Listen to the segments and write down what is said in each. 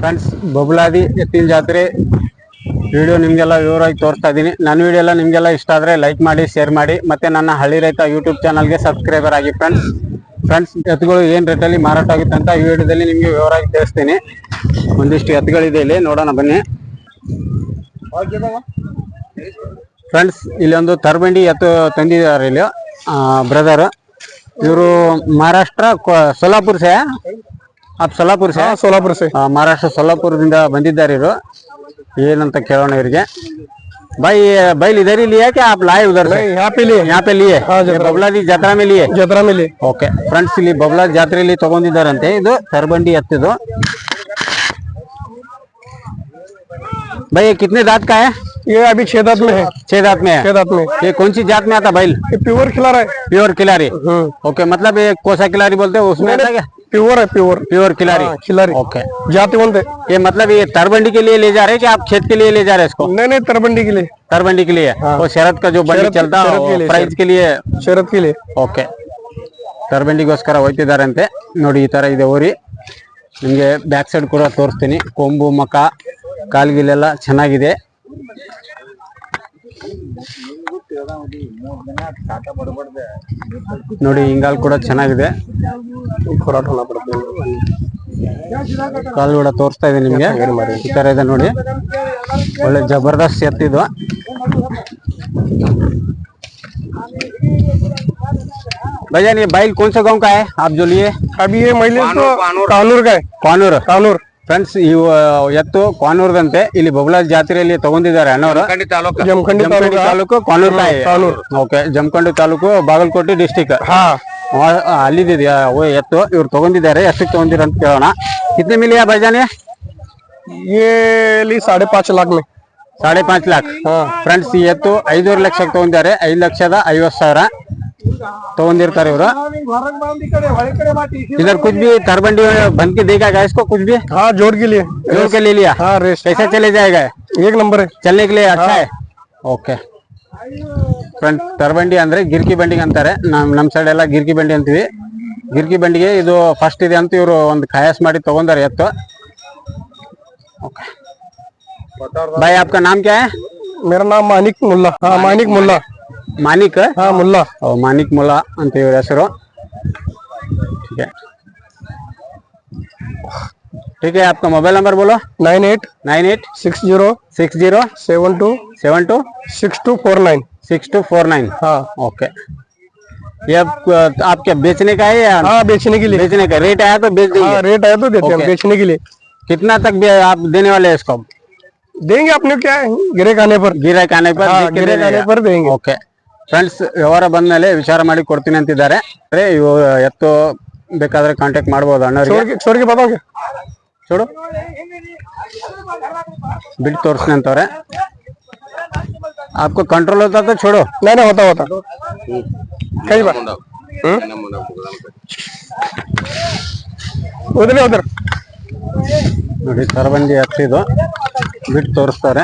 Friends ಬಬುಲಾದಿ, ಎತ್ತಿನ ಜಾತ್ರೆ. Video ನಿಮಗೆಲ್ಲ ವಿವರವಾಗಿ ತೋರಿಸ್ತಾ ಇದ್ದೀನಿ ನನ್ನ ವಿಡಿಯೋ ಎಲ್ಲ ನಿಮಗೆಲ್ಲ ಇಷ್ಟ ಆದರೆ ಲೈಕ್ ಮಾಡಿ ಶೇರ್ ಮಾಡಿ. ಮತ್ತು ನನ್ನ ಹಳ್ಳಿ ರೈತ ಯೂಟ್ಯೂಬ್ ಚಾನಲ್ಗೆ ಸಬ್ಸ್ಕ್ರೈಬರ್ ಆಗಿ ಫ್ರೆಂಡ್ಸ್ ಫ್ರೆಂಡ್ಸ್ ಎತ್ತುಗಳು ಏನು ರೇಟಲ್ಲಿ ಮಾರಾಟ ಆಗುತ್ತೆ ಅಂತ ಈ ವಿಡಿಯೋದಲ್ಲಿ ನಿಮಗೆ ವಿವರವಾಗಿ ತಿಳಿಸ್ತೀನಿ. ಒಂದಿಷ್ಟು ಎತ್ತುಗಳಿದೆ ಇಲ್ಲಿ, ನೋಡೋಣ ಬನ್ನಿ. ಫ್ರೆಂಡ್ಸ್ ಇಲ್ಲೊಂದು ತರಬಂಡಿ ಎತ್ತು ತಂದಿದ್ದಾರೆ ಇಲ್ಲಿ ಬ್ರದರ್ ಇವರು ಮಹಾರಾಷ್ಟ್ರ ಸೋಲಾಪುರ್ ಸೇ आप सोलापुर से सोलापुर से ಆ, ಮಹಾರಾಷ್ಟ್ರ ಸೊಲ್ಲಾಪುರದಿಂದ ಬಂದಿದ್ದಾರೆ ಇವರು ಏನಂತ ಕೇಳೋಣ ಇವರಿಗೆ भाई बैल इधर ही लिया क्या आप लाए उधर से नहीं यहाँ पे लिए यहाँ पे लिए हाँ, ये ಬಬ್ಲಾದಿ ಜಾತ್ರಾ ಮೇಲೆ लिए जतरा में लिए ಓಕೆ ಫ್ರೆಂಡ್ಸ್ ಇಲ್ಲಿ ಬಬ್ಲಾ ಜಾತ್ರೆಯಲ್ಲಿ ತಗೊಂಡಿದ್ದಾರಂತೆ ಇದು ತರಬಂಡಿ ಎತ್ತಿದು भाई ये कितने दांत का है ये अभी छह दांत में है छह दांत में है छह दांत में ये कौन सी जात में आता बैल ये प्योर खिला रहा है प्योर खिलारी हम्म ओके मतलब ये कोसा खिलारी बोलते हैं उसमें आता क्या प्योर है प्योर प्योर खिलारी हाँ, खिलारी ओके जातिवंत है ये मतलब ये तरबंडी के लिए ले जा रहे हैं कि आप खेत के लिए ले जा रहे हैं इसको नहीं नहीं तरबंडी के लिए तरबंडी के लिए वो शरद का जो बंडी शरद- चलता है शरद के लिए, ಪ್ರೈಸ್ के लिए शरद के लिए ಓಕೆ ತರಬಂಡಿಗೋಸ್ಕರ ಹೋಯ್ತಿದಾರಂತೆ ನೋಡಿ ಈ ತರ ಇದೆ ಊರಿ ನಿಮಗೆ ಬ್ಯಾಕ್ ಸೈಡ್ ಕೂಡ ತೋರಿಸ್ತೀನಿ ಕೊಂಬು ಮಕ ಕಾಲ್ಗಿಲೆಲ್ಲ ಚೆನ್ನಾಗಿದೆ ನೋಡಿ ಹಿಂಗಾಲ್ ಕೂಡ ಚೆನ್ನಾಗಿದೆ खोराट होना पड़ता है ಕಾಲು ಕೂಡ ತೋರಿಸ್ತಾ ಇದೆ ನಿಮ್ಗೆ ಈ ತರ ಇದೆ ನೋಡಿ ಒಳ್ಳೆ ಜಬರ್ದಸ್ತ್ ಎತ್ತಿದ್ದು भैया ये बैल कौन सा गांव का है आप जो लिए अभी ये महिला तो कानूर का है ಕಾನೂರ್ कानूर ಫ್ರೆಂಡ್ಸ್ ಇವು ಎತ್ತು ಕಾನೂರದಂತೆ ಇಲ್ಲಿ ಬೊಬ್ಲಾಜ್ ಜಾತ್ರೆಯಲ್ಲಿ ತಗೊಂಡಿದ್ದಾರೆ ಅಣ್ಣವರು. ಜಮಖಂಡಿ ತಾಲೂಕು. ಕಾನೂರು ಓಕೆ ಜಮಖಂಡಿ ತಾಲೂಕು ಬಾಗಲಕೋಟೆ ಡಿಸ್ಟಿಕ್ ಅಲ್ಲಿದ್ದಿದ್ಯಾ ಎತ್ತು. ಇವ್ರು ತಗೊಂಡಿದ್ದಾರೆ ಎಷ್ಟಕ್ಕೆ ತಗೊಂಡಿರ ಅಂತ ಕೇಳೋಣ. ಕಿತ್ನೆ ಮಿಲಿಯಾ ಬೈಜಾನೆ? ಇಲ್ಲಿ ಸಾಡೆ ಪಾಂಚ್ ಲಾಕ್ ಸಾಡೆ ಪಾಂಚ್ ಲಾಕ್. ಫ್ರೆಂಡ್ಸ್ ಈ ಎತ್ತು ಐದೂರು ಲಕ್ಷಕ್ಕೆ ತಗೊಂಡಿದ್ದಾರೆ ಐದು ಲಕ್ಷದ ಐವತ್ತು ಸಾವಿರ. ತಗೊಂಡಿರ್ತಾರೆ ಇವರು इधर कुछ भी तरबंडी बन के देगा क्या इसको कुछ भी हाँ जोड़ के लिए जोड़ के ले लिया हाँ रेस कैसे चले जाएगा एक नंबर है ಚಲನೆ के लिए अच्छा है ಓಕೆ ಫ್ರೆಂಡ್ ತರಬಂಡಿ ಅಂದ್ರೆ ಗಿರ್ಕಿ ಬಂಡಿಗೆ ಅಂತಾರೆ ನಮ್ ನಮ್ ಸೈಡ್ ಎಲ್ಲ ಗಿರ್ಕಿ ಬಂಡಿ ಅಂತೀವಿ ಗಿರ್ಕಿ ಬಂಡಿಗೆ ಇದು ಫಸ್ಟ್ ಇದೆ ಅಂತ ಇವರು ಒಂದು ಖಾಯಸ್ ಮಾಡಿ ತಗೊಂಡಾರೆ ಎತ್ತು ಓಕೆ भाई आपका नाम क्या है मेरा नाम मानिक मुल्ला हाँ मानिक मुल्ला मानिक हाँ मुल्ला ಓ, ಮಾನಿಕ್ ಮುಲ್ಲಾ ಅಂತ ಇವ್ರ ಹೆಸರು ठीक है ठीक है आपका मोबाइल नंबर बोलो nine eight nine eight six zero six zero seven two seven two six two four nine six two four nine हाँ ओके ये आप, आप क्या बेचने का है या हाँ बेचने के लिए बेचने का रेट आया तो बेच देंगे हाँ रेट आया तो देते हैं ओके। बेचने के लिए कितना तक भी आप देने वाले हैं इसको देंगे अपने क्या है गिरे खाने पर ಗಿರಾಕ್ ಆನೆ ಪರ್ हाँ देख के गिरे दे खाने देगा। पर देंगे ಓಕೆ ಫ್ರೆಂಡ್ಸ್ ವ್ಯವಹಾರ ಬಂದ್ಮೇಲೆ ವಿಚಾರ ಮಾಡಿ ಕೊಡ್ತೀನಿ ಅಂತಿದ್ದಾರೆ ಅಂದ್ರೆ ಇವು ಎತ್ತು ಬೇಕಾದ್ರೆ ಕಾಂಟ್ಯಾಕ್ಟ್ ಮಾಡ್ಬೋದು ಅಣ್ಣವ್ರಿಗೆ छोड़ के छोड़ के बताओ क्या చూడు ಬಿಟ್ಟು ತೋರಿಸ್ತೀನಿ ಅಂತವ್ರೆ आपको कंट्रोल होता तो छोड़ो नहीं नहीं होता होता कई बार हम्म? उधर नहीं उधर ನೋಡಿ ತರಬಂದಿ ಹತ್ತಿದು ಬಿಟ್ಟು ತೋರಿಸ್ತಾರೆ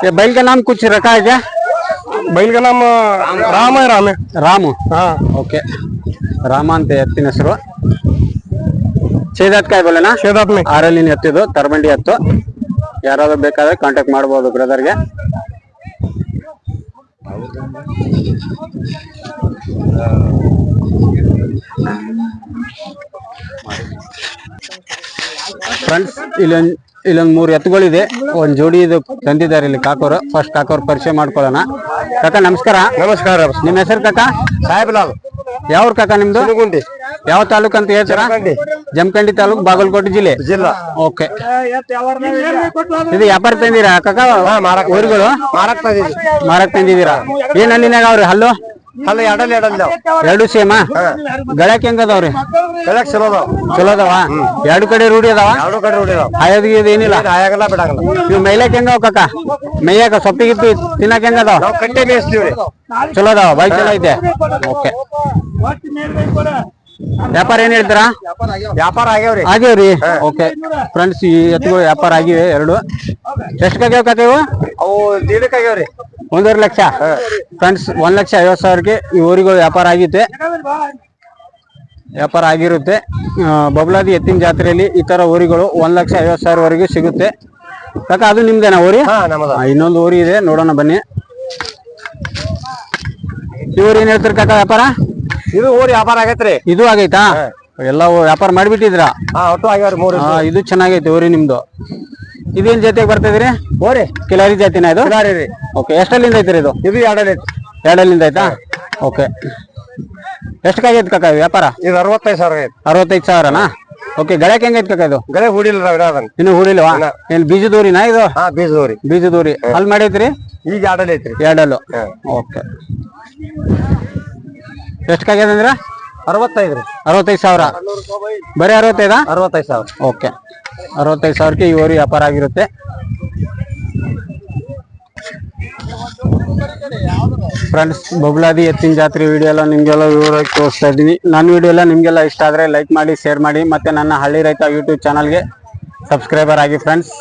ये बैल का नाम कुछ रखा है क्या बैल का नाम अ, राम है राम है ರಾಮು हाँ ಓಕೆ ರಾಮ ಅಂತ ಎತ್ತಿನ ಹೆಸರು ಚೇದಾತ್ ಕಾಯಿ ಬೋಲೆನಾ छह दांत में ಆರಲ್ಲಿನ ಎತ್ತಿದು ತರಬಂಡಿ ಎತ್ತು ಯಾರಾದ್ರೂ ಬೇಕಾದ್ರೆ ಕಾಂಟ್ಯಾಕ್ಟ್ ಮಾಡ್ಬೋದು ಬ್ರದರ್ಗೆ ಫ್ರೆಂಡ್ಸ್ ಇಲ್ಲೊಂದ್ ಇಲ್ಲೊಂದ್ ಮೂರ್ ಎತ್ತುಗಳಿದೆ. ಒಂದ್ ಜೋಡಿ ಇದು ತಂದಿದ್ದಾರೆ ಇಲ್ಲಿ ಕಾಕೋರು. ಫಸ್ಟ್ ಕಾಕೋರ್ ಪರಿಚಯ ಮಾಡ್ಕೊಳ್ಳೋಣ. ಕಾಕ ನಮಸ್ಕಾರ. ನಮಸ್ಕಾರ. ನಿಮ್ ಹೆಸರು ಕಾಕ? ಸಾಹೇಬ್ಲಾಲ್. ಯಾವ್ರ ಕಾಕ ನಿಮ್ದು? ಯಾವ ತಾಲೂಕ್ ಅಂತ ಹೇಳ್ತೀರಾ? ಜಮಖಂಡಿ. ತಾಲೂಕ್ ಬಾಗಲಕೋಟೆ ಜಿಲ್ಲೆ? ಜಿಲ್ಲಾ. ಓಕೆ. ಇದು ವ್ಯಾಪಾರ ತಂದಿರಾ ಕಾಕ? ಊರುಗಳು? ಮಾರಾಕ್ ತಂದಿದ್ದೀರಾ? ಏನ್ ಅಲ್ಲಿನಾಗ ಅವ್ರಿ? ಹಲ್ಲು? ಅಲ್ಲ ಎಡಲ್ ಎಡಲ್ ಎರಡು ಸೇಮ? ಗಳಕ್ ಹೆಂಗ್ ಅದಾವ್ರಿ ಗಳಕ್ ಚಲೋ ಅದಾವ. ಚಲೋ ಅದಾವ? ಎರಡು ಕಡೆ ರೂಢಿ ಅದಾವ? ಎರಡು ಕಡೆ ರೂಢಿ ಅದಾವ. ಹಾಯದ್ ಏನಿಲ್ಲ? ಹಾಯಾಗಲ್ಲ ಬಿಡಾಗಲ್ಲ. ಇವ್ ಮೈಲಾಕ್ ಹೆಂಗ ಕಕ್ಕ ಕಾಕ? ಸೊಪ್ಪಿ ಗಿಪ್ಪಿ ತಿನ್ನಕ್ ಹೆಂಗ ಅದಾವ? ನಾವು ಕಟ್ಟೆ ಬೇಯಿಸ್ತೀವ್ರಿ ಚಲೋ ಅದಾವ ಬಾಯ್ ಚಲೋ ಐತೆ. ಓಕೆ. ವ್ಯಾಪಾರ ಏನ್ ಹೇಳ್ತೀರಾ? ವ್ಯಾಪಾರ ಆಗ್ಯಾವ್ರಿ ಆಗ್ಯಾವ್ರಿ ಓಕೆ. ಫ್ರೆಂಡ್ಸ್ ಈ ಎತ್ತುಗಳು ವ್ಯಾಪಾರ ಆಗಿವೆ ಎರಡು. ಎಷ್ಟಕ್ಕಾಗ್ಯಾವ ಕಾಕ ಇವು? ಅವು ದೀಡಕ್ ಆಗ್ಯಾವ್ರಿ ಒಂದೂವರೆ ಲಕ್ಷ. ಫ್ರೆಂಡ್ಸ್ ಒಂದ್ ಲಕ್ಷ ಐವತ್ ಸಾವಿರಕ್ಕೆ ಈ ಊರಿಗಳು ವ್ಯಾಪಾರ ಆಗಿತ್ತೆ ವ್ಯಾಪಾರ ಆಗಿರುತ್ತೆ. ಬಬ್ಲಾದಿ ಎತ್ತಿನ ಜಾತ್ರೆಯಲ್ಲಿ ಈ ತರ ಊರಿಗಳು ಒಂದ್ ಲಕ್ಷ ಐವತ್ ಸಾವಿರವರೆಗೆ ಸಿಗುತ್ತೆ. ಕಾಕ ಅದು ನಿಮ್ದೇನಾ ಊರಿ? ಇನ್ನೊಂದು ಊರಿ ಇದೆ ನೋಡೋಣ ಬನ್ನಿ. ಈ ಊರು ಏನ್ ಹೇಳ್ತಾರೆ ಕಾಕ ವ್ಯಾಪಾರ? ಇದು ಊರಿ ವ್ಯಾಪಾರ ಆಗೈತ್ರಿ ಇದು ಆಗೈತಾ? ಎಲ್ಲ ವ್ಯಾಪಾರ ಮಾಡಿಬಿಟ್ಟಿದ್ರಾ ಇದು ಚೆನ್ನಾಗೈತೆ ಊರಿ ನಿಮ್ದು. ಇದೇನ್ ಜೊತೆಗೆ ಬರ್ತಾ ಹೋರಿ ಓರಿ ಕಿಲಾರಿ ಜಾತಿನ ಇದು? ಕಿಲಾರಿ ರೀ. ಓಕೆ ಎಷ್ಟಲ್ಲಿಂದ ಐತ್ರಿ ಇದು? ಇದು ಎರಡಲ್ಲಿ ಐತಿ ಎರಡಲ್ಲಿಂದ ಆಯ್ತಾ ಓಕೆ ಎಷ್ಟಕ್ಕಾಗೈತೆ ಕಾಕ ಇದು ವ್ಯಾಪಾರ? ಇದು ಅರವತ್ತೈದು ಸಾವಿರ ಐತಿ ಅರವತ್ತೈದು ಸಾವಿರನಾ? ಓಕೆ ಗಳಕ್ಕೆ ಹೆಂಗೈತಿ ಕಾಕ ಇದು? ಗಳೆ ಹೂಡಿಲ್ಲ ಇನ್ನು ಹೂಡಿಲ್ವಾ? ಏನ್ ಬೀಜದೂರಿನಾ ಇದು? ಹಾ ಬೀಜ ದೂರಿ. ಬೀಜದೂರಿ ಅಲ್ಲಿ ಮಾಡೈತ್ರಿ? ಈಗ ಎರಡಲ್ಲಿ ಐತ್ರಿ. ಎರಡಲ್ಲು? ಓಕೆ ಎಷ್ಟಕ್ಕಾಗ್ಯದ ಅಂದ್ರ? ಅರವತ್ತೈದು ರೀ. ಅರವತ್ತೈದು ಸಾವಿರ. ಬರೀ ಅರವತ್ತೈದಾ? ಅರವತ್ತೈದು ಸಾವಿರ. ಓಕೆ ಅರವತ್ತೈದು ಸಾವಿರಕ್ಕೆ ಊರಿ ವ್ಯಾಪಾರ ಆಗಿರುತ್ತೆ. ಫ್ರೆಂಡ್ಸ್ ಬಬ್ಲಾದಿ ಎತ್ತಿನ ಜಾತ್ರೆ ವಿಡಿಯೋ ಎಲ್ಲ ನಿಮಗೆಲ್ಲ ವಿವರವಾಗಿ ತೋರಿಸ್ತಾ ಇದ್ದೀನಿ. ನನ್ನ ವಿಡಿಯೋ ಎಲ್ಲ ನಿಮಗೆಲ್ಲ ಇಷ್ಟ ಆದರೆ ಲೈಕ್ ಮಾಡಿ ಶೇರ್ ಮಾಡಿ, ಮತ್ತೆ ನನ್ನ ಹಳ್ಳಿ ರೈತ ಯೂಟ್ಯೂಬ್ ಚಾನಲ್ಗೆ ಸಬ್ಸ್ಕ್ರೈಬರ್ ಆಗಿ ಫ್ರೆಂಡ್ಸ್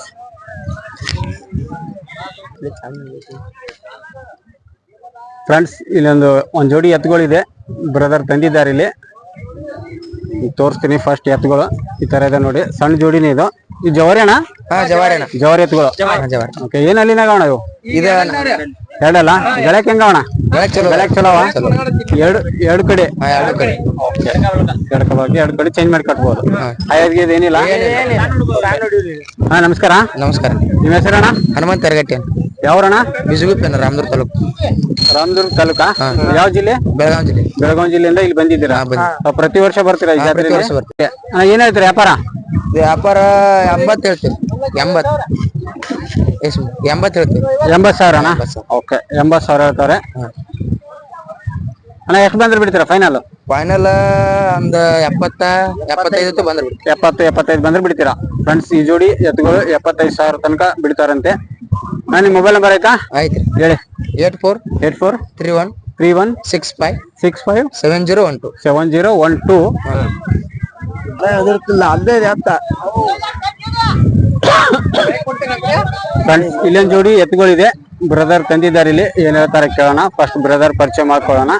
ಫ್ರೆಂಡ್ಸ್ ಇಲ್ಲೊಂದು, ಒಂದು ಜೋಡಿ ಎತ್ತುಗಳಿದೆ. ಬ್ರದರ್ ತಂದಿದ್ದಾರೆ ಇಲ್ಲಿ. ತೋರಿಸ್ತೀನಿ ಫಸ್ಟ್ ಎತ್ತುಗಳು ಈ ತರ ಇದೆ ನೋಡಿ. ಸಣ್ಣ ಜೋಡಿನೇ ಇದು. ಇದು ಜವರಿ ಅಣ್ಣ? ಹಾ ಜವಾರಿನ ಜವರಿ ಎತ್ತುಗಳು ಜವಾರಿ. ಓಕೆ ಏನ್ ಅಲ್ಲಿನಾಗ ಅಣ್ಣ ಇವು? ಇದೆ ಎರಡಲ್ಲ? ಗಳಕ್ ಹೆಂಗ ಅಣ್ಣ ಬೆಳಕ್ ಚಲೋ ಗಳಕ್ ಚಲೋ ಎರಡು ಎರಡು ಕಡೆ? ಎರಡು ಕಡೆ. ಎರಡು ಕಡೆ ಎರಡು ಕಡೆ ಚೇಂಜ್ ಮಾಡಿ ಕಟ್ಬೋದು ಆಯ್ತು ಏನಿಲ್ಲ? ಹಾ ನಮಸ್ಕಾರ. ನಮಸ್ಕಾರ. ನಿಮ್ಮ ಹೆಸರಣ್ಣ? ಹನುಮಂತ ತೆರಗಟ್ಟಿ ಯಾವ್ರಣ್ಣ? ಬಿಜುಗುಪ್ಪೇನ ರಾಮದುರ್ಗ ತಾಲೂಕು. ರಾಮದುರ್ಗ ತಾಲೂಕಾ? ಯಾವ ಜಿಲ್ಲೆ? ಬೆಳಗಾವಿ ಜಿಲ್ಲೆ. ಬೆಳಗಾವಿ ಜಿಲ್ಲೆಯಿಂದ ಇಲ್ಲಿ ಬಂದಿದ್ದೀರಾ? ಪ್ರತಿ ವರ್ಷ ಬರ್ತೀರಾ ಈ ಜಾತ್ರೆಗೆ? ವರ್ಷ. ಅಣ್ಣ, ಏನ್ ಹೇಳ್ತೀರಾ ವ್ಯಾಪಾರ? ವ್ಯಾಪಾರ ಎಂಬತ್ತು ಹೇಳ್ತೀವಿ. ಎಂಬತ್ತು. ಎಷ್ಟು ಎಂಬತ್ತು ಹೇಳ್ತೀವಿ. ಸಾವಿರ. ಅಣ್ಣ ಓಕೆ ಎಂಬತ್ ಸಾವಿರ ಹೇಳ್ತಾರೆ ಅಣ್ಣ ಎಷ್ಟು ಬಂದ್ರೆ ಬಿಡ್ತೀರಾ ಫೈನಲ್ ಫೈನಲ್ ಒಂದು ಎಪ್ಪತ್ತ ಎಪ್ಪತ್ತೈದು ಬಂದ್ರೆ ಬಿಡ್ತೀವಿ. ಎಪ್ಪತ್ತು ಎಪ್ಪತ್ತೈದು ಬಂದ್ರೆ ಬಿಡ್ತೀರಾ? ಫ್ರೆಂಡ್ಸ್ ಈ ಜೋಡಿ ಎತ್ತುಗಳು ಎಪ್ಪತ್ತೈದು ಸಾವಿರ ತನಕ ಬಿಡ್ತಾರಂತೆ. ನಾನು ನಿಮ್ಮ ಮೊಬೈಲ್ ನಂಬರ್ ಆಯ್ತಾ? ಆಯ್ತು ಹೇಳಿ. Eight four eight four three one three one six five six five seven zero one two. Seven zero one two. ಅದಿರ್ತಿಲ್ಲ ಅದೇ ಅಂತ ಇಲ್ಲೊಂದು ಜೋಡಿ ಎತ್ತುಗಳಿದೆ ಬ್ರದರ್ ತಂದಿದ್ದಾರೆ ಇಲ್ಲಿ. ಏನ್ ಹೇಳ್ತಾರೆ ಕೇಳೋಣ. ಫಸ್ಟ್ ಬ್ರದರ್ ಪರಿಚಯ ಮಾಡ್ಕೊಳ್ಳೋಣ.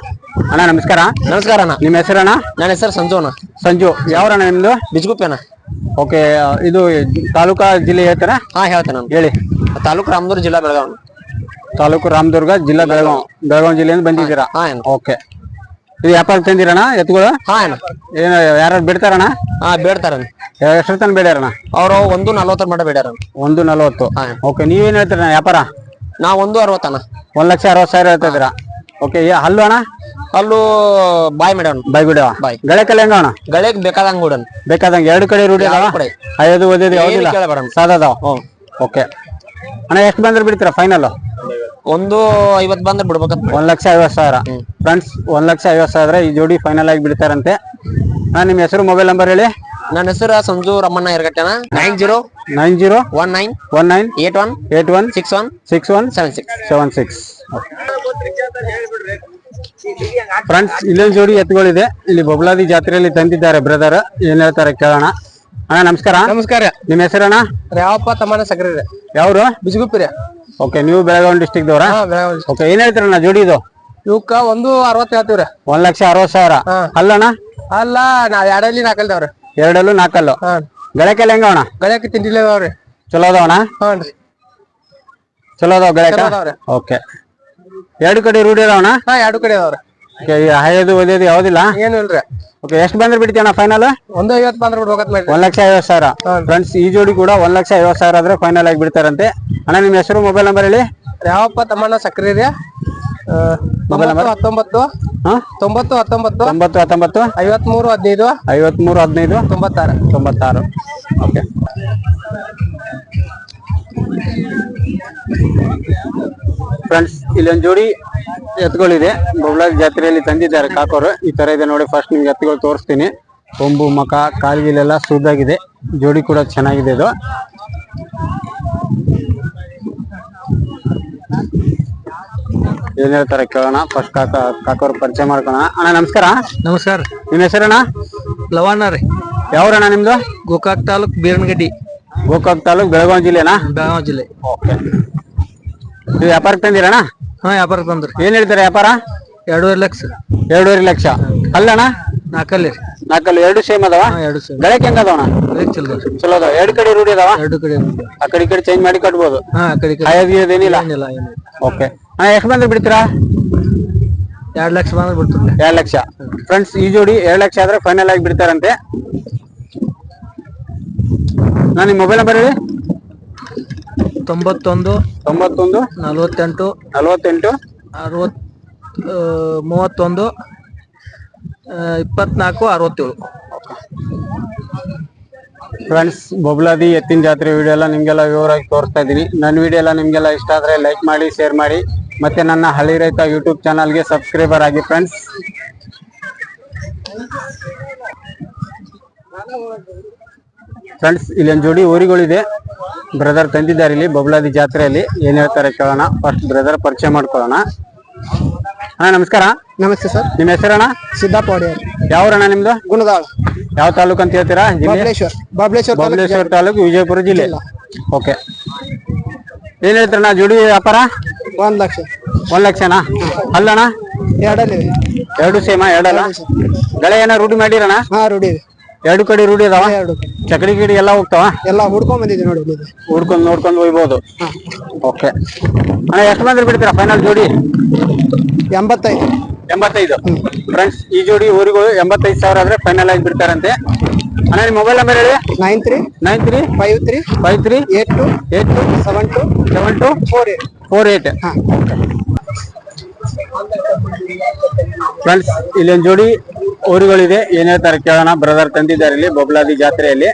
ಅಣ್ಣ ನಮಸ್ಕಾರ. ನಮಸ್ಕಾರ ಅಣ್ಣ. ನಿಮ್ಮ ಹೆಸರಣ್ಣ ನನ್ನ ಹೆಸರು ಅಣ್ಣ. ಸಂಜು. ಯಾವ್ರಣ್ಣ ನಿಮ್ದು? ಅಣ್ಣ. ಓಕೆ ಇದು ತಾಲೂಕಾ ಜಿಲ್ಲೆ ಹೇಳ್ತಾರ? ಹಾ ಹೇಳ್ತೇನೆ ಹೇಳಿ. ತಾಲೂಕು ರಾಮದುರ್ಗ ಜಿಲ್ಲಾ ಬೆಳಗಾವಿ ತಾಲೂಕು ರಾಮದುರ್ಗ ಜಿಲ್ಲಾ ಬೆಳಗಾವ್ ಬೆಳಗಾವಿ ಜಿಲ್ಲೆಯಿಂದ ಬಂದಿದ್ದೀರಾ? ಹಾ ಓಕೆ ಇದು ವ್ಯಾಪಾರ ತಂದಿರಣ ಎತ್ತುಗಳು ಹಾ ಏನು ಯಾರು ಬಿಡ್ತಾರಣ್ಣ? ಹಾ ಬೇಡ್ತಾರ ಎಷ್ಟು ತನ ಬೇಡ್ಯಾರಣ ಅವ್ರು ಒಂದು ನಲ್ವತ್ತರ ಮಾಡ ಬೇಡ್ಯಾರ ಒಂದು ನಲವತ್ತು. ಹಾ. ಓಕೆ ನೀವೇನ್ ಹೇಳ್ತೀರಣ್ಣ ವ್ಯಾಪಾರ? ನಾ ಒಂದು ಅರವತ್ತಣ ಒಂದ್ ಲಕ್ಷ ಅರವತ್ತು ಸಾವಿರ ಹೇಳ್ತಾ ಇದ್ದೀರಾ ಓಕೆ ಹಲ್ಲು ಅಣ್ಣ? ಅಲ್ಲೂ ಬಾಯ್ ಮೇಡಮ್ ಬೈ ಬಿಡವ ಬಾಯ್. ಕಲೆ ಹೆಂಗ ಅಣ್ಣ ಗಳಿಗೆ ಬೇಕಾದಂಗ ಹುಡನ್ ಬೇಕಾದಂಗೆ ಎರಡು ಕಡೆ ರೂಢಿ ಅದಾವ? ಎರಡು ಕಡೆ. ಐದು ಓದಿದ್ದು ಯಾವ್ದಿಲ್ಲ? ಕೇಳಬೇಡ ಸಾದದಾವ ಓಕೆ ಅಣ್ಣ ಎಷ್ಟು ಬಂದ್ರೆ ಬಿಡ್ತೀರಾ ಫೈನಲ್ ಒಂದು ಐವತ್ ಬಂದ್ರೆ ಬಿಡ್ಬೇಕಂತ ಒಂದ್ ಲಕ್ಷ ಐವತ್ ಸಾವಿರ. ಫ್ರೆಂಡ್ಸ್ ಒಂದ್ ಲಕ್ಷ ಐವತ್ ಸಾವಿರ ಈ ಜೋಡಿ ಫೈನಲ್ ಆಗಿ ಬಿಡ್ತಾರಂತೆ. ಅಣ್ಣ ನಿಮ್ ಹೆಸರು ಮೊಬೈಲ್ ನಂಬರ್ ಹೇಳಿ. ನನ್ನ ಹೆಸರು Sanju Ramanna Irgattana nine zero nine zero one nine one nine eight one eight one six one six one seven six seven six friends ಇಲ್ಲೊಂದು ಜೋಡಿ ಎತ್ತುಗಳಿದೆ. ಇಲ್ಲಿ ಬೊಬ್ಲಾದಿ ಜಾತ್ರೆಯಲ್ಲಿ ತಂದಿದ್ದಾರೆ ಬ್ರದರ್ ಏನ್ ಹೇಳ್ತಾರೆ ಕೇಳೋಣ. ಅಣ್ಣ ನಮಸ್ಕಾರ. ನಮಸ್ಕಾರ. ನಿಮ್ಮ ಹೆಸರಣ್ಣ? ಯಾವಪ್ಪ ತಮ್ಮನ ಸಕ್ರೆ ಯಾವ್ರು? ಬಿಜುಗುಪ್ಪಿ ಓಕೆ ನೀವು ಬೆಳಗಾವಿ ಡಿಸ್ಟಿಕ್ ದವರ? ಬೆಳಗಾವಿ ಓಕೆ ಏನ್ ಹೇಳ್ತೀರಣ್ಣ ಜೋಡಿ ಇದು? ಇವಕ್ಕ ಒಂದು ಅರವತ್ತು ಹೇಳ್ತೀವ್ರಿ. ಒಂದ್ ಲಕ್ಷ ಅರವತ್ ಸಾವಿರ. ಅಲ್ಲಣ್ಣ? ಅಲ್ಲ ನಾವ್ ಎರಡಲ್ಲಿ ನಾಲ್ಕಲ್ದವ್ರಿ ಎರಡಲ್ಲೂ ನಾಲ್ಕಲ್ಲು ಗಳಕೆಲ್ಲ ಹೆಂಗ ಗಳಕ್ಕೆ ತಿಂಡಿಲ್ಲದವ್ರಿ ಚಲೋ ಅದಾವಣ ರೀ. ಚಲೋ ಅದಾವ ಗಳಕ. ಓಕೆ ಎರಡು ಕಡೆ ರೂಢಿ ಅದಾವಣ ಹಾ ಎರಡು ಕಡೆ ಅದಾವ್ರಿ. ಹಾಯೋದು ಓದಿಯೋದು ಯಾವ್ದಿಲ್ಲ? ಏನು ಇಲ್ರಿ. ಓಕೆ ಎಷ್ಟು ಬಂದ್ರೆ ಬಿಡ್ತೀಯಣ್ಣ ಫೈನಲ್ ಒಂದು ಐವತ್ತು ಬಂದ್ರೆ ಬಿಡ್ಬೇಕಂತ ಮಾಡ್ರಿ ಒಂದ್ ಲಕ್ಷ ಐವತ್ ಸಾವಿರ. ಫ್ರೆಂಡ್ಸ್ ಈ ಜೋಡಿ ಕೂಡ ಒಂದ್ ಲಕ್ಷ ಐವತ್ ಸಾವಿರ ಆದ್ರೆ ಫೈನಲ್ ಆಗಿ ಬಿಡ್ತಾರಂತೆ. ಅಣ್ಣ ನಿಮ್ಮ ಹೆಸರು ಮೊಬೈಲ್ ನಂಬರ್ ಹೇಳಿ. ಯಾವಪ್ಪ ತಮ್ಮಣ್ಣ ಸಕ್ರಿ ರೀ. ಮೊಬೈಲ್ ನಂಬರ್ ಹತ್ತೊಂಬತ್ತು. ತೊಂಬತ್ತು ಹತ್ತೊಂಬತ್ತು. ತೊಂಬತ್ತು ಹತ್ತೊಂಬತ್ತು. ಐವತ್ಮೂರು ಹದಿನೈದು. ಐವತ್ಮೂರು ಹದಿನೈದು. ತೊಂಬತ್ತಾರು. ತೊಂಬತ್ತಾರು. ಓಕೆ ಫ್ರೆಂಡ್ಸ್ ಇಲ್ಲೊಂದು ಜೋಡಿ ಎತ್ತುಗಳಿದೆ ಬೊಬ್ಲಾಜ್ ಜಾತ್ರೆಯಲ್ಲಿ ತಂದಿದ್ದಾರೆ ಕಾಕೋರು. ಈ ತರ ಇದೆ ನೋಡಿ ಫಸ್ಟ್ ನಿಮ್ಗೆ ಎತ್ತುಗಳು ತೋರಿಸ್ತೀನಿ. ಕೊಂಬು ಮಕ ಕಾಲ್ಗಿಲೆಲ್ಲ ಸೂದಾಗಿದೆ. ಜೋಡಿ ಕೂಡ ಚೆನ್ನಾಗಿದೆ ಇದು. ಏನ್ ಹೇಳ್ತಾರೆ ಕೇಳೋಣ. ಫಸ್ಟ್ ಕಾಕ ಕಾಕೋರ್ ಪರಿಚಯ ಮಾಡ್ಕೋಣ. ಅಣ್ಣ ನಮಸ್ಕಾರ. ನಮಸ್ಕಾರ. ನಿಮ್ಮ ಹೆಸರಣ್ಣ ಲವಣ್ಣ ರೀ. ಯಾವ್ರಣ್ಣ ನಿಮ್ದು? ಗೋಕಾಕ್ ತಾಲೂಕ್ ಬೀರನಗಡ್ಡಿ. ಗೋಕಾಕ್ ತಾಲೂಕ್ ಬೆಳಗಾವಿ ಜಿಲ್ಲೆನಾ? ಬೆಳಗಾವಿ ಜಿಲ್ಲೆ. ಓಕೆ. ಇದು ವ್ಯಾಪಾರಕ್ಕೆ ತಂದಿರಣ್ಣ? ಹಾ ವ್ಯಾಪಾರ ಬಂದ್ರಿ ಏನ್ ಹೇಳ್ತಾರೆ ವ್ಯಾಪಾರ? ಎರಡೂವರೆ ಲಕ್ಷ. ಎರಡೂವರೆ ಲಕ್ಷ. ಅಲ್ಲಣ್ಣ ನಾಲ್ಕಲ್ಲಿ ರೀ. ನಾಲ್ಕಲ್ಲಿ ಎರಡು ಸೇಮ್ ಅದಾವ? ಎರಡು ಸೇಮ್. ಬೆಳಕ್ ಹೆಂಗ ಅದಾವಣ ಚಲೋ ಅದಾವ ಎರಡು ಕಡೆ ರೂಢಿ ಅದಾವ? ಎರಡು ಕಡೆ ಆ ಕಡೆ ಈ ಕಡೆ ಚೇಂಜ್ ಮಾಡಿ ಕಟ್ಬೋದು. ಹಾ ಆ ಕಡೆ ಏನಿಲ್ಲ ಏನಿಲ್ಲ. ಓಕೆ. ಅಣ್ಣ ಎಷ್ಟು ಬಂದ್ರೆ ಬಿಡ್ತೀರಾ? ಎರಡು ಲಕ್ಷ ಬಂದ್ರೆ ಬಿಡ್ತಿರ್ಲಿ ಎರಡ್ ಲಕ್ಷ. ಫ್ರೆಂಡ್ಸ್ ಈ ಜೋಡಿ ಎರಡ್ ಲಕ್ಷ ಆದ್ರೆ ಫೈನಲ್ ಆಗಿ ಬಿಡ್ತಾರಂತೆ. ನಾನು ನಿಮ್ಮ ಮೊಬೈಲ್ ನಂಬರ್ ಹೇಳಿ. ತೊಂಬತ್ತೊಂದು ತೊಂಬತ್ತೊಂದು ನಲವತ್ತೆಂಟು ನಲವತ್ತೆಂಟು ಅರವತ್ ಮೂವತ್ತೊಂದು ಇಪ್ಪತ್ನಾಲ್ಕು ಅರವತ್ತೇಳು. ಫ್ರೆಂಡ್ಸ್ ಬೊಬ್ಲಾದಿ ಎತ್ತಿನ ಜಾತ್ರೆ ವಿಡಿಯೋ ಎಲ್ಲ ನಿಮ್ಗೆಲ್ಲ ವಿವರವಾಗಿ ತೋರಿಸ್ತಾ ಇದ್ದೀನಿ ನನ್ನ ವಿಡಿಯೋ ಎಲ್ಲ ನಿಮಗೆಲ್ಲ ಇಷ್ಟ ಆದ್ರೆ ಲೈಕ್ ಮಾಡಿ ಶೇರ್ ಮಾಡಿ. ಮತ್ತೆ ನನ್ನ ಹಳ್ಳಿ ರೈತ ಯೂಟ್ಯೂಬ್ ಚಾನಲ್ಗೆ ಸಬ್ಸ್ಕ್ರೈಬರ್ ಆಗಿ ಫ್ರೆಂಡ್ಸ್ ಫ್ರೆಂಡ್ಸ್ ಇಲ್ಲೊಂದು ಜೋಡಿ ಊರಿಗಳಿದೆ. ಬ್ರದರ್ ತಂದಿದ್ದಾರೆ ಇಲ್ಲಿ ಬೊಬ್ಲಾದಿ ಜಾತ್ರೆಯಲ್ಲಿ. ಏನ್ ಹೇಳ್ತಾರೆ ಕೇಳೋಣ. ಫಸ್ಟ್ ಬ್ರದರ್ ಪರಿಚಯ ಮಾಡ್ಕೊಳ್ಳೋಣ. ಅಣ್ಣ ನಮಸ್ಕಾರ. ನಮಸ್ತೆ ಸರ್. ನಿಮ್ಮ ಹೆಸರಣ್ಣ? ಸಿದ್ದಪ್ಪ ಒಡೆಯರ್. ಯಾವ್ರಣ್ಣ ನಿಮ್ದು? ಗುಣದಾಳ. ಯಾವ ತಾಲೂಕು ಅಂತ ಹೇಳ್ತೀರಾ? ಬಬಲೇಶ್ವರ್. ಬಬಲೇಶ್ವರ ತಾಲೂಕು ವಿಜಯಪುರ ಜಿಲ್ಲೆ. ಓಕೆ. ಏನ್ ಹೇಳ್ತಾರಣ್ಣ? ಜೋಡಿ ವ್ಯಾಪಾರ? ಒಂದ್ ಲಕ್ಷ. ಒಂದ್ ಲಕ್ಷನಾ? ಅಲ್ಲಣ್ಣ ಎರಡಲ್ಲಿ ಎರಡು ಸೇಮ ಎರಡಲ್ಲ? ಗಳೆ ಏನ ರೂಢಿ ಮಾಡಿರಣ್ಣ? ಹಾ ರೂಢಿ ಇದೆ. ಎರಡು ಕಡೆ ರೂಢಿ ಅದಾವ? ಎರಡು ಚಕಡಿ ಗಿಡಿ ಎಲ್ಲ ಹೋಗ್ತಾವ? ಎಲ್ಲ ಹುಡ್ಕೊಂಡ್ ಬಂದಿದೆ ನೋಡಿ ಇಲ್ಲಿ. ಹುಡ್ಕೊಂಡ್ ನೋಡ್ಕೊಂಡು ಹೋಗ್ಬೋದು ಓಕೆ. ಅಣ್ಣ ಎಷ್ಟು ಮಂದಿ ಬಿಡ್ತೀರಾ ಫೈನಲ್ ಜೋಡಿ? ಎಂಬತ್ತೈದು. ಎಂಬತ್ತೈದು? ಫ್ರೆಂಡ್ಸ್ ಈ ಜೋಡಿ ಊರಿಗಳು ಎಂಬತ್ತೈದು ಸಾವಿರ ಆದ್ರೆ ಫೈನಲ್ ಆಗಿ ಬಿಡ್ತಾರಂತೆ. ಅಣ್ಣ ನಿಮ್ಮ ಮೊಬೈಲ್ ನಂಬರ್ ಹೇಳಿ. Nine three nine three five three five three eight two eight two seven two seven two four eight. Four eight friends ಇಲ್ಲೊಂದು ಜೋಡಿ ಊರುಗಳಿದೆ. ಏನ್ ಹೇಳ್ತಾರೆ ಕೇಳೋಣ. ಬ್ರದರ್ ತಂದಿದ್ದಾರೆ ಇಲ್ಲಿ ಬೊಬ್ಲಾದಿ ಜಾತ್ರೆಯಲ್ಲಿ.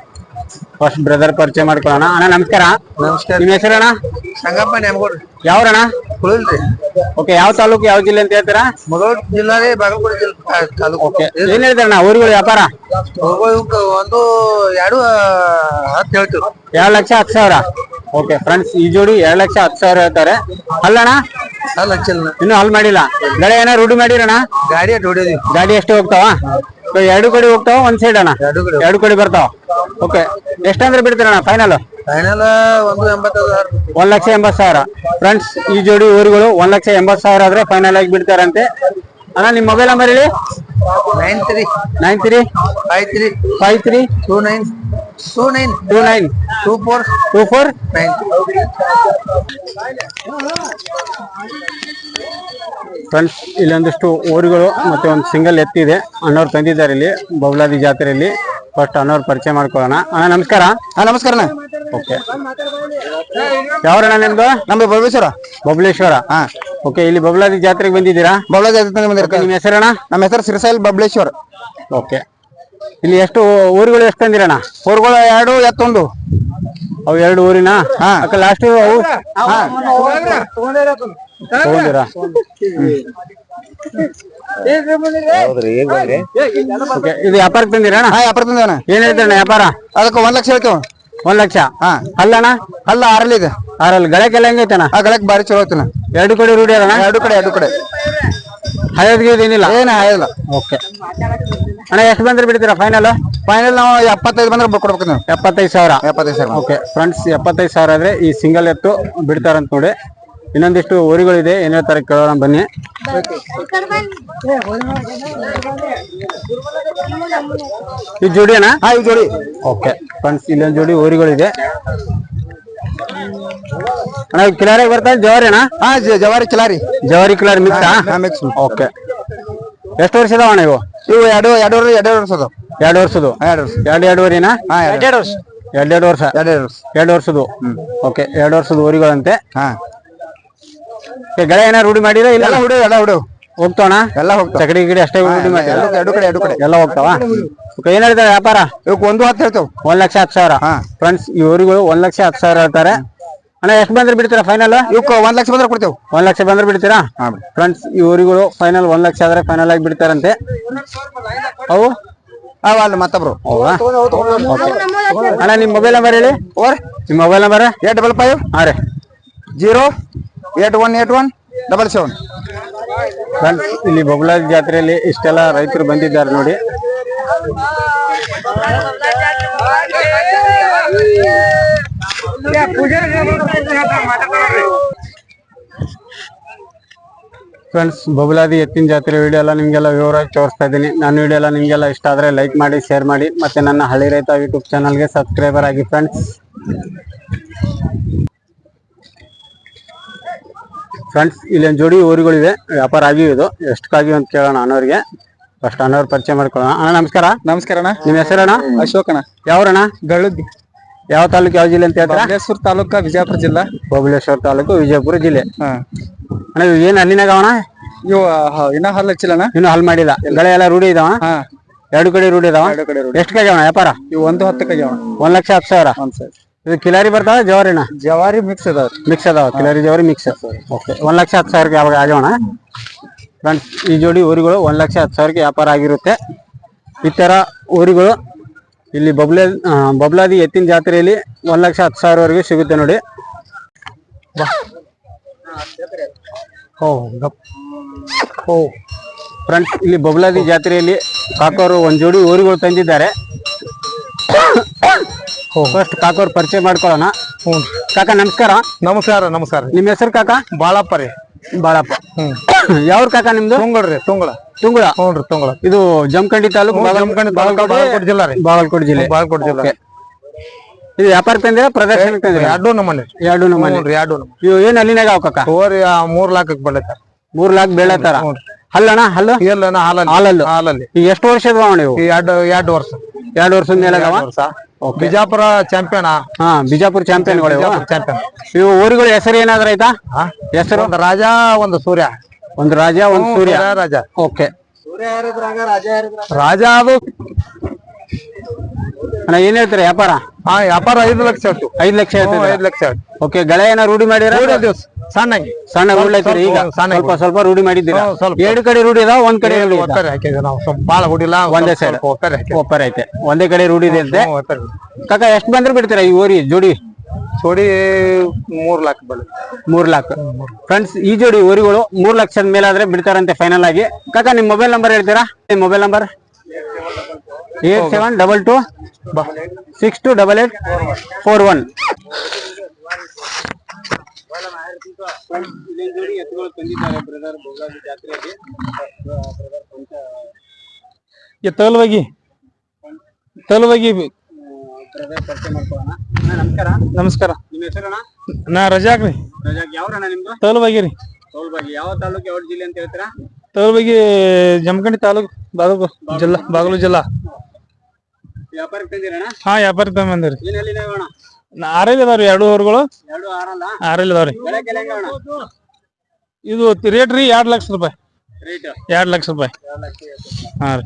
ಫಸ್ಟ್ ಬ್ರದರ್ ಪರಿಚಯ ಮಾಡ್ಕೊಳ್ಳೋಣ. ಅಣ್ಣ ನಮಸ್ಕಾರ. ನಮಸ್ಕಾರ. ನಿಮ್ಮ ಅಣ್ಣ? ಸಂಗಪ್ಪ ನೆಮಗೋಡ್ರಿ ಯಾವ್ರಣ ಕುಳಿಲ್ರಿ ಓಕೆ ಯಾವ ತಾಲೂಕು ಯಾವ ಜಿಲ್ಲೆ ಅಂತ ಹೇಳ್ತೀರಾ? ಮಗಳೂರು ಜಿಲ್ಲಾ ರೀ ಬಾಗಲಕೋಟೆ ಜಿಲ್ಲಾ ತಾಲೂಕು. ಓಕೆ ಏನ್ ಹೇಳ್ತಾರಣ್ಣ ಊರುಗಳು ವ್ಯಾಪಾರ? ಒಂದು ಎರಡು ಹತ್ತು ಹೇಳ್ತೀವಿ. ಎರಡು ಲಕ್ಷ ಹತ್ತು ಸಾವಿರ. ಓಕೆ ಫ್ರೆಂಡ್ಸ್ ಈ ಜೋಡಿ ಎರಡ್ ಲಕ್ಷ ಹತ್ತು ಸಾವಿರ ಹೇಳ್ತಾರೆ. ಅಲ್ಲಣ್ಣ? ಅಲ್ಲ. ಹಚ್ಚಿಲ್ಲ ಇನ್ನೂ ಹಲ್ ಮಾಡಿಲ್ಲ. ಗಾಡಿ ಏನೋ ರೂಢಿ ಮಾಡಿರಣ್ಣ? ಗಾಡಿ ಅಟ್ ಹೊಡಿಯೋದಿ ಗಾಡಿ ಎಷ್ಟು ಹೋಗ್ತಾವ? So, ಎರಡು ಕಡೆ ಹೋಗ್ತಾವ ಒಂದ್ ಸೈಡ್ ಅಣ್ಣ? ಎರಡು ಕಡೆ ಎರಡು ಕಡೆ ಬರ್ತಾವ. ಓಕೆ ಎಷ್ಟಂದ್ರೆ ಬಿಡ್ತೀರಣ್ಣ ಫೈನಲ್ ಫೈನಲ್ ಒಂದು ಎಂಬತ್ತೈದು ಒಂದ್ ಲಕ್ಷ ಎಂಬತ್ ಸಾವಿರ. ಫ್ರೆಂಡ್ಸ್ ಈ ಜೋಡಿ ಊರುಗಳು ಒಂದ್ ಲಕ್ಷ ಎಂಬತ್ ಸಾವಿರ ಆದ್ರೆ ಫೈನಲ್ ಆಗಿ ಬಿಡ್ತಾರಂತೆ. ಅಣ್ಣ ನಿಮ್ ಮೊಬೈಲ್ ನಂಬರ್ ಹೇಳಿ. Nine three nine three five three five three two nine two nine two nine two four two four nine friends ಇಲ್ಲೊಂದಿಷ್ಟು ಊರುಗಳು ಮತ್ತೆ ಒಂದು ಸಿಂಗಲ್ ಎತ್ತಿದೆ. ಅಣ್ಣವ್ರು ತಂದಿದ್ದಾರೆ ಇಲ್ಲಿ ಬೌಲಾದಿ ಜಾತ್ರೆಯಲ್ಲಿ. ಫಸ್ಟ್ ಅಣ್ಣವ್ರ ಪರಿಚಯ ಮಾಡ್ಕೊಳ್ಳೋಣ. ಅಣ್ಣ ನಮಸ್ಕಾರ. ಹಾ ನಮಸ್ಕಾರ ಓಕೆ ಯಾವ್ರಣ್ಣ ನಿಮ್ದು? ನಮ್ದು ಬಬಲೇಶ್ವರ ಬಬಲೇಶ್ವರ ಹಾ. ಓಕೆ ಇಲ್ಲಿ ಬಬಲಾದಿ ಜಾತ್ರೆಗೆ ಬಂದಿದ್ದೀರಾ? ಬಬಲ ಜಾತ್ರೆ ನಿಮ್ಮ ಹೆಸರಣ್ಣ? ನಮ್ಮ ಹೆಸರು ಸಿರಸೈಲ್ ಬಬಲೇಶ್ವರ. ಓಕೆ ಇಲ್ಲಿ ಎಷ್ಟು ಊರುಗಳು ಎಷ್ಟು ತಂದಿರಣ್ಣ ಊರುಗಳು ಎರಡು ಎತ್ತೊಂದು. ಅವು ಎರಡು ಊರಿನ? ಹಾ. ಅಕ್ಕ ಲಾಸ್ಟ್ ಅವು? ತಗೊಂಡಿರಾ ಇದು ವ್ಯಾಪಾರಕ್ಕೆ ತಂದಿರಣ್ಣ? ಹಾ ವ್ಯಾಪಾರ ತಂದಿರಣ್ಣ ಏನ್ ಹೇಳ್ತಾರಣ್ಣ ವ್ಯಾಪಾರ? ಅದಕ್ಕೆ ಒಂದ್ ಲಕ್ಷ ಹೇಳ್ತೇವ. ಒಂದ್ ಲಕ್ಷ? ಹಾ. ಅಲ್ಲಣ್ಣ ಅಲ್ಲ ಆರಲ್ಲಿ ಇದೆ. ಆರಲ್ಲಿ ಗಳಕ್ಕೆಲ್ಲ ಹೆಂಗೈತಣ್ಣ? ಆ ಗಳಕ್ ಬಾರಿ ಚಲೋ ಐತನ ಎರಡು ಕಡೆ ರೂಢಿ ಅದಣ್ಣ ಎರಡು ಕಡೆ ಎರಡು ಕಡೆ. ಹಳದ್ಗೆ ಏನಿಲ್ಲ? ಏನ ಹಾಯಲ್ಲ ಓಕೆ. ಅಣ್ಣ ಎಷ್ಟು ಬಂದ್ರೆ ಬಿಡ್ತೀರಾ ಫೈನಲ್ ಫೈನಲ್ ನಾವು ಎಪ್ಪತ್ತೈದು ಬಂದ್ರೆ ಕೊಡ್ಬೇಕು ನೀವು. ಎಪ್ಪತ್ತೈದು ಸಾವಿರ? ಎಪ್ಪತ್ತೈದು ಸಾವಿರ. ಓಕೆ ಫ್ರೆಂಡ್ಸ್ ಎಪ್ಪತ್ತೈದು ಸಾವಿರ ಆದ್ರೆ ಈ ಸಿಂಗಲ್ ಎತ್ತು ಬಿಡ್ತಾರಂತ ನೋಡಿ. ಇನ್ನೊಂದಿಷ್ಟು ಊರುಗಳಿದೆ ಏನ್ ಹೇಳ್ತಾರೆ ಕೇಳೋಣ ಬನ್ನಿ. ಈ ಜೋಡಿ ಅಣ್ಣ ಹಾ ಈ ಜೋಡಿ. ಓಕೆ ಫ್ರೆಂಡ್ಸ್ ಇಲ್ಲೊಂದು ಜೋಡಿ ಊರುಗಳಿದೆ. ಅಣ್ಣ ಕಿಲಾರಿಗೆ ಬರ್ತಾ ಜವಾರಿ ಅಣ್ಣ? ಹಾ ಜವಾರಿ ಕಿಲಾರಿ. ಜವಾರಿ ಕಿಲಾರಿ ಮಿಕ್ಸ್ ಹಾ ಮಿಕ್ಸ್ ಓಕೆ ಎಷ್ಟು ವರ್ಷ ಅದಾವ ಅಣ್ಣ ಇವು? ಇವು ಎರಡು ಎರಡು ಎರಡು ವರ್ಷ ಅದಾವ ಎರಡು ವರ್ಷದ್ದು? ಎರಡು ವರ್ಷ. ಎರಡು ಎರಡೂವರಿನಾ? ಹಾ ಎರಡು. ವರ್ಷ. ಎರಡೆರಡು ವರ್ಷ? ಎರಡು ಎರಡು ವರ್ಷ. ಎರಡು ವರ್ಷದ್ದು. ಓಕೆ ಎರಡು ವರ್ಷದ ಊರಿಗಳಂತೆ. ಹಾ. ಗಳೆ ಏನಾರ ರೂಢಿ ಮಾಡಿರ ಇಲ್ಲ? ಎಲ್ಲ ಹುಡು ಎಲ್ಲ ಹುಡು. ಹೋಗ್ತಾವಣ? ಎಲ್ಲ ಹೋಗ್ತಾವ. ಚಕಡಿ ಗಿಡಿ ಅಷ್ಟೇ ರೂಢಿ ಮಾಡಿ ಎರಡು ಎರಡು ಕಡೆ ಎರಡು ಕಡೆ. ಎಲ್ಲ ಹೋಗ್ತಾವ? ಏನ್ ಹೇಳ್ತಾರೆ ವ್ಯಾಪಾರ? ಇವಕ್ಕೆ ಒಂದು ಹತ್ತು ಹೇಳ್ತಾವ. ಒಂದ್ ಲಕ್ಷ ಹತ್ತು ಸಾವಿರ. ಹಾ. ಫ್ರೆಂಡ್ಸ್ ಈ ಊರುಗಳು ಒಂದ್ ಲಕ್ಷ ಹತ್ತು ಸಾವಿರ ಹೇಳ್ತಾರೆ. ಅಣ್ಣ ಎಷ್ಟು ಬಂದ್ರೆ ಬಿಡ್ತೀರಾ ಫೈನಲ್ ಇವಕ್ಕೆ ಒಂದ್ ಲಕ್ಷ ಬಂದ್ರೆ ಕೊಡ್ತೇವೆ. ಒಂದ್ ಲಕ್ಷ ಬಂದ್ರೆ ಬಿಡ್ತೀರಾ? ಫ್ರೆಂಡ್ಸ್ ಈ ಊರಿಗಳು ಫೈನಲ್ ಒಂದ್ ಲಕ್ಷ ಆದ್ರೆ ಫೈನಲ್ ಆಗಿ ಬಿಡ್ತಾರಂತೆ. ಅವು? ಅವ ಅಲ್ಲ ಮತ್ತೊಬ್ರು. ಅಣ್ಣ ನಿಮ್ ಮೊಬೈಲ್ ನಂಬರ್ ಹೇಳಿ. ಓರ್? ನಿಮ್ mobile number eight double five? ಹಾ ರೀ. Zero eight one eight one double seven friends ಇಲ್ಲಿ ಬೊಬ್ಲಾಜ್ ಜಾತ್ರೆಯಲ್ಲಿ ಇಷ್ಟೆಲ್ಲ ರೈತರು ಬಂದಿದ್ದಾರೆ ನೋಡಿ. ಫ್ರೆಂಡ್ಸ್ ಬಬುಲಾದಿ ಎತ್ತಿನ ಜಾತ್ರೆ ವಿಡಿಯೋ ಎಲ್ಲ ನಿಮ್ಗೆಲ್ಲ ವಿವರವಾಗಿ ತೋರಿಸ್ತಾ ಇದ್ದೀನಿ. ನನ್ನ ವಿಡಿಯೋ ಎಲ್ಲ ನಿಮ್ಗೆಲ್ಲ ಇಷ್ಟ ಆದರೆ ಲೈಕ್ ಮಾಡಿ ಶೇರ್ ಮಾಡಿ, ಮತ್ತೆ ನನ್ನ ಹಳ್ಳಿ ರೈತ ಯೂಟ್ಯೂಬ್ ಚಾನಲ್ಗೆ ಸಬ್ಸ್ಕ್ರೈಬರ್ ಆಗಿ ಫ್ರೆಂಡ್ಸ್ ಫ್ರೆಂಡ್ಸ್ ಇಲ್ಲೊಂದು ಜೋಡಿ ಊರುಗಳಿವೆ. ವ್ಯಾಪಾರ ಆಗಿವೆ ಇದು. ಎಷ್ಟಕ್ಕಾಗಿ ಅಂತ ಕೇಳೋಣ ಅನ್ನೋರಿಗೆ. ಫಸ್ಟ್ ಅಣ್ಣವ್ರ ಪರಿಚಯ ಮಾಡ್ಕೊಳ್ಳೋಣ. ಅಣ್ಣ ನಮಸ್ಕಾರ. ನಮಸ್ಕಾರ ಅಣ್ಣ. ನಿಮ್ಮ ಹೆಸರಣ್ಣ? ಅಶೋಕಣ್ಣ ಯಾವ್ರಣ್ಣ? ಗಳ್ಳುದ್ದಿ. ಯಾವ ತಾಲೂಕು ಯಾವ ಜಿಲ್ಲೆ ಅಂತ ಹೇಳ್ತಾರೆ? ಬಬಲೇಶ್ವರ ತಾಲೂಕ ವಿಜಯಪುರ ಜಿಲ್ಲಾ. ಬಬಲೇಶ್ವರ ತಾಲೂಕು ವಿಜಯಪುರ ಜಿಲ್ಲೆ. ಹಾ. ಅಣ್ಣ ಇವು ಏನ್ ಅಲ್ಲಿನಾಗ ಅವಣ ಇವು ಇನ್ನ ಹಲ್ಲ ಹಚ್ಚಿಲ್ಲಣ್ಣ ಇನ್ನು ಹಲ್ ಮಾಡಿಲ್ಲ. ಗಳೆ ಎಲ್ಲ ರೂಢಿ ಇದಾವ ಎರಡು ಕಡೆ ರೂಢಿ ಇದಾವ ಎರಡು ಕಡೆ ರೂಢಿ. ಎಷ್ಟು ಕಾಗಿ ಅಣ್ಣ ವ್ಯಾಪಾರ? ಇವು ಒಂದು ಹತ್ತಕ್ಕೆ ಆಗ್ಯಾವ ಒಂದ್ ಲಕ್ಷ ಹತ್ತು ಸಾವಿರ. ಒಂದ್ ಸರಿ ಇದು ಕಿಲಾರಿ ಬರ್ತಾವ ಜವಾರಿನ? ಜವಾರಿ ಮಿಕ್ಸ್ ಅದಾವ ಮಿಕ್ಸ್ ಅದಾವ ಕಿಲಾರಿ ಜವಾರಿ ಮಿಕ್ಸ್ ಓಕೆ ಒಂದ್ ಲಕ್ಷ ಹತ್ತು ಸಾವಿರಕ್ಕೆ ಯಾವಾಗ ಆಗೋಣ ಫ್ರೆಂಡ್ಸ್ ಈ ಜೋಡಿ ಊರಿಗಳು ಒಂದ್ ಲಕ್ಷ ಹತ್ತು ಸಾವಿರಕ್ಕೆ ವ್ಯಾಪಾರ ಆಗಿರುತ್ತೆ. ಈ ತರ ಊರಿಗಳು ಇಲ್ಲಿ ಬಬ್ಲ ಬಬ್ಲಾದಿ ಎತ್ತಿನ ಜಾತ್ರೆಯಲ್ಲಿ ಒಂದ್ ಲಕ್ಷ ಹತ್ತು ಸಾವಿರವರೆಗೆ ಸಿಗುತ್ತೆ ನೋಡಿ. ಓ ಗಪ್. ಓ ಫ್ರೆಂಡ್ಸ್ ಇಲ್ಲಿ ಬಬ್ಲಾದಿ ಜಾತ್ರೆಯಲ್ಲಿ ಕಾಕೋರು ಒಂದ್ ಜೋಡಿ ಊರಿಗಳು ತಂದಿದ್ದಾರೆ. ಫಸ್ಟ್ ಕಾಕೋರ್ ಪರಿಚಯ ಮಾಡ್ಕೊಳ್ಳೋಣ. ಕಾಕ ನಮಸ್ಕಾರ. ನಮಸ್ಕಾರ ನಮಸ್ಕಾರ. ನಿಮ್ಮ ಹೆಸರು ಕಾಕ? ಬಾಳಪ್ಪ ರೀ. ಬಾಳಪ್ಪ. ಯಾವ್ರ ಕಾಕ ನಿಮ್ದು? ತುಂಗಳ್ರಿ ತುಂಗಳ. ತುಂಗಳ. ಹ್ಞೂ ರೀ ತುಂಗಳ. ಇದು ಜಮಖಂಡಿ ತಾಲೂಕು ಜಮಖಂಡಿ ತಾಲೂಕು ಬಾಗಲಕೋಟೆ ಜಿಲ್ಲಾ ರೀ. ಬಾಗಲಕೋಟೆ ಜಿಲ್ಲೆ. ಬಾಗಲಕೋಟೆ ಜಿಲ್ಲಾ ಇದು ವ್ಯಾಪಾರ ತಂದಿರ ಪ್ರದರ್ಶನ ತಂದಿರ? ಎರಡು ನಮ್ಮನೆ ಎರಡು ನಮ್ಮನೆ. ಹ್ಞೂ ರೀ ಎರಡು ಇವು ಏನ್ ಅಲ್ಲಿನಾಗ ಅವ ಕಾಕ? ಓರಿ ಮೂರ್ ಲಾಖಕ್ಕೆ ಬಳ್ಳೈತಾರ ಮೂರ್ ಲಾಕ್ ಬೇಳತ್ತಾರ ಹಲ್ಲಣ್ಣ ಹಲ್ಲು? ಎಲ್ಲಣ್ಣ ಹಾಲಲ್ಲಿ. ಹಾಲಲ್ಲಿ. ಹಾಲಲ್ಲಿ. ಎಷ್ಟು ವರ್ಷದ ಅವ ನೀವು ಎರಡು ಎರಡು ವರ್ಷ. ಎರಡು ವರ್ಷದ ಮೇಲೆ ವರ್ಷ. ಬಿಜಾಪುರ ಚಾಂಪಿಯನ್? ಹಾ ಬಿಜಾಪುರ ಚಾಂಪಿಯನ್ ಚಾಂಪಿಯನ್. ಇವು ಊರುಗಳ ಹೆಸರು ಏನಾದ್ರೂ ಆಯ್ತಾ? ಹೆಸರು? ಒಂದು ರಾಜ ಒಂದು ಸೂರ್ಯ. ಒಂದು ರಾಜ ಒಂದು ಸೂರ್ಯ. ರಾಜ. ಓಕೆ ರಾಜ ಅದು. ಅಣ್ಣ ಏನ್ ಹೇಳ್ತೀರಿ ವ್ಯಾಪಾರ? ಹಾ ವ್ಯಾಪಾರ ಐದು ಲಕ್ಷ ಐದು ಐದ್ ಲಕ್ಷ ಐದು ಲಕ್ಷ ಹೇಳ್ತು ಓಕೆ ಗಳೆ ಏನ ರೂಢಿ ಮಾಡಿರ ದಿವಸ. ಸಣ್ಣಂಗಿ ಸಣ್ಣ ಉಳ್ಳೈತಿರಿ ಈಗ ಸ್ವಲ್ಪ ಸಣ್ಣ ಸ್ವಲ್ಪ ಸ್ವಲ್ಪ ರೂಢಿ ಮಾಡಿದ್ದೀರಾ? ಹ್ಮ್, ಸ್ವಲ್ಪ. ಎರಡು ಕಡೆ ರೂಢಿ ಅದಾವ ಒಂದ್ ಕಡೆ ರೂಢಿ ಇದಾವ? ಒಕ್ಕರೆ ಹಾಕಿದ್ವಿ ನಾವು. ಸ್ವಲ್ಪ ಬಾಳ ಹುಡಿಲ್ಲ ಒಂದೇ ಸೈಡ್ ಒಕ್ಕರೆ ಹಾಕಿದ್ವಿ. ಒಪ್ಪರ್ ಐತೆ. ಒಂದೇ ಕಡೆ ರೂಢಿ ಇದೆ ಅಂತೆ. ಹ್ಞೂ, ಒಕ್ಕರೆ. ಕಾಕ ಎಷ್ಟ್ ಬಂದ್ರೆ ಬಿಡ್ತೀರಾ ಈ ಊರಿ ಜೋಡಿ? ಜೋಡಿ ಮೂರ್ ಲಕ್ಷ ಬಳಿ ಮೂರ್ ಲಾಕ್ ಫ್ರೆಂಡ್ಸ್ ಈ ಜೋಡಿ ಓರಿಗಳು ಮೂರ್ ಲಕ್ಷದ ಮೇಲಾದ್ರೆ ಬಿಡ್ತಾರಂತೆ ಫೈನಲ್ ಆಗಿ. ಕಾಕ ನಿಮ್ ಮೊಬೈಲ್ ನಂಬರ್ ಹೇಳ್ತೀರಾ? ನಿಮ್ mobile number eight seven double two six two double eight four one. ಈ ತಗಲ್ವಾಗಿ ತಗಲ್ವಾಗಿ ನಮಸ್ಕಾರ. ನಮಸ್ಕಾರ. ನಿಮ್ಮ ಹೆಸರಣ್ಣ? ನಾ ರಜಾಕ್ ರೀ. ಯಾವ್ರಣ್ಣ ನಿಮ್ದು? ತಗಲ್ವಾಗಿ ರೀ. ತೋಲ್ಬಾಗಿ ಯಾವ ತಾಲೂಕು ಯಾವ ಜಿಲ್ಲೆ ಅಂತ ಹೇಳ್ತೀರಾ? ತೋಲ್ಬಾಗಿ ಜಮಖಂಡಿ ತಾಲೂಕು ಬಾಗಲು ಜಿಲ್ಲಾ ಬಾಗಲು ಜಿಲ್ಲಾ. ವ್ಯಾಪಾರಕ್ಕೆ ತಂದಿರಣ್ಣ? ಹಾ ವ್ಯಾಪಾರ ತಗೊಂಬಂದಿರಿ ಏನಲ್ಲಿ ಅಣ್ಣ? ಆರಲ್ಲಿ ಅದಾವ್ರಿ ಎರಡು ಹೊರಗಳು? ಎರಡು ಆರಲ್ಲ? ಅದಾವ್ರಿ. ಇದು ರೇಟ್ ರೀ ಎರಡ್ ಲಕ್ಷ ರೂಪಾಯಿ. ಎರಡ್ ಲಕ್ಷ ರೂಪಾಯಿ. ಹಾ ರೀ.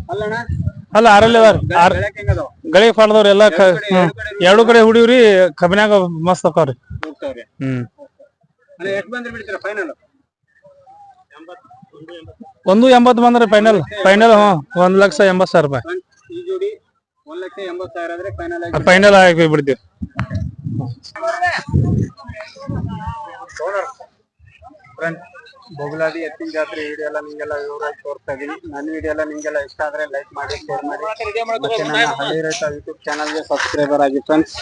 ಅಲ್ಲ ಆರಲ್ಲಿ ಅದಾವ್ರಿ. ಗಳಿ ಫಾಡ್ದವ್ರಿ ಎಲ್ಲಾ. ಎರಡು ಕಡೆ ಹುಡಿವ್ರಿ ಕಬ್ಬಿನಾಗ ಮಸ್ತ್ ಅಕ್ಕಾವ್ರಿ. ಹ್ಮ್. ಒಂದು ಎಂಬತ್ತು ಬಂದ್ರಿ ಫೈನಲ್ ಫೈನಲ್ ಹ್ಮ್ ಒಂದ್ ಲಕ್ಷ ಎಂಬತ್ತು ಸಾವಿರ ರೂಪಾಯಿ. ಫೈನಲ್ ಆಗಿ ಬಿಡ್ತೀವಿ. ಫ್ರೆಂಡ್ ಬೊಗುಲಾದಿ ಎತ್ತಿನ ಜಾತ್ರೆ ವಿಡಿಯೋ ಎಲ್ಲ ನಿಮ್ಗೆಲ್ಲ ವಿವರವಾಗಿ ತೋರಿಸ್ತಾ ಇದೀನಿ. ನನ್ನ ವಿಡಿಯೋ ಎಲ್ಲ ನಿಮಗೆಲ್ಲ ಇಷ್ಟ ಆದ್ರೆ ಲೈಕ್ ಮಾಡಿ ಶೇರ್ ಮಾಡಿ. ಯೂಟ್ಯೂಬ್ ಚಾನಲ್ಗೆ ಸಬ್ಸ್ಕ್ರೈಬರ್ ಆಗಿ ಫ್ರೆಂಡ್ಸ್